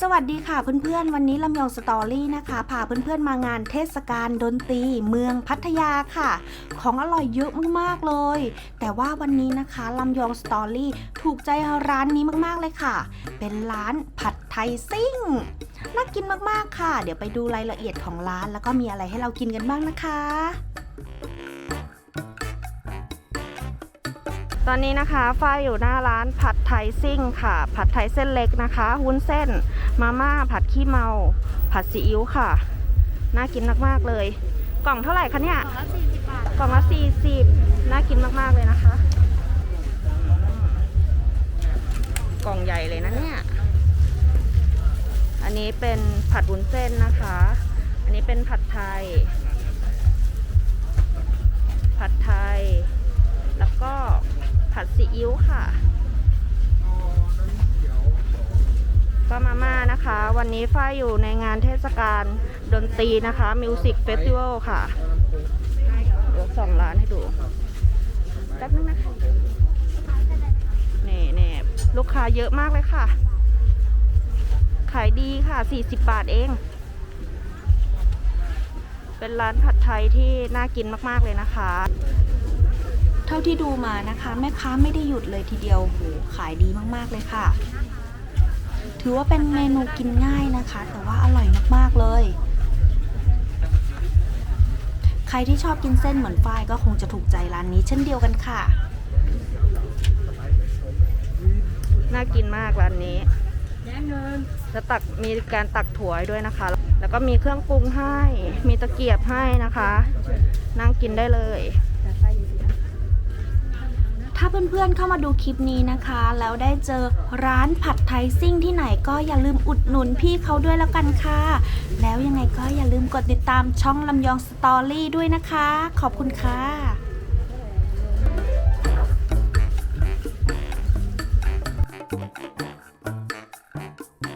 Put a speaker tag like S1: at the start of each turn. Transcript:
S1: สวัสดีค่ะเพื่อนๆ วันนี้ลำยองสตอรี่นะคะพาเพื่อนๆมางานเทศกาลดนตรีเมืองพัทยาค่ะ ของอร่อยเยอะมากๆเลย แต่ว่าวันนี้นะคะลำยองสตอรี่ถูกใจร้านนี้มากๆเลยค่ะ เป็นร้านผัดไทยซิ่งน่ากินมากๆค่ะ เดี๋ยวไปดูรายละเอียดของร้าน แล้วก็มีอะไรให้เรากินกันบ้างนะคะ ตอนนี้นะคะฝ้ายอยู่หน้าร้านผัดไทยซิ่งค่ะ ผัดไทยเส้นเล็กนะคะวุ้นเส้น มาม่าผัดขี้เมา ผัดซีอิ๊วค่ะ น่ากินมากๆเลย กล่องเท่าไหร่คะเนี่ยกล่องละ40น่ากินมากๆเลยนะคะอืมกล่องใหญ่เลยนะเนี่ย อันนี้เป็นผัดวุ้นเส้นนะคะ อันนี้เป็นผัดไทย อิ๊วค่ะ ก็มาม่านะคะ วันนี้ฝ้ายอยู่ในงานเทศกาลดนตรีนะคะมิวสิกเฟสติวัลค่ะเดี๋ยวสองร้านให้ดูแป๊บนึงนะคะนี่นี่ลูกค้าเยอะมากเลยค่ะ ขายดีค่ะ 40 บาทเอง เป็นร้านผัดไทยที่น่ากินมาก ๆ เลยนะคะ เท่าที่ดูมานะคะ แม่ค้าไม่ได้หยุดเลยทีเดียวโหขายดีมากๆเลยค่ะ ถือว่าเป็นเมนูกินง่ายนะคะ แต่ว่าอร่อยมากๆเลย ใครที่ชอบกินเส้นเหมือนฝ้ายก็คงจะถูกใจร้านนี้เช่นเดียวกันค่ะ น่ากินมากร้านนี้จะตักมีการตักถั่วให้ด้วยนะคะ แล้วก็มีเครื่องปรุงให้ มีตะเกียบให้นะคะ นั่งกินได้เลย ถ้าเพื่อนๆเข้ามาดูคลิปนี้นะคะ แล้วได้เจอร้านผัดไทยซิ่งที่ไหนก็อย่าลืมอุดหนุนพี่เขาด้วยแล้วกันค่ะ แล้วยังไงก็อย่าลืมกดติดตามช่องลำยองสตอรี่ด้วยนะคะ ขอบคุณค่ะ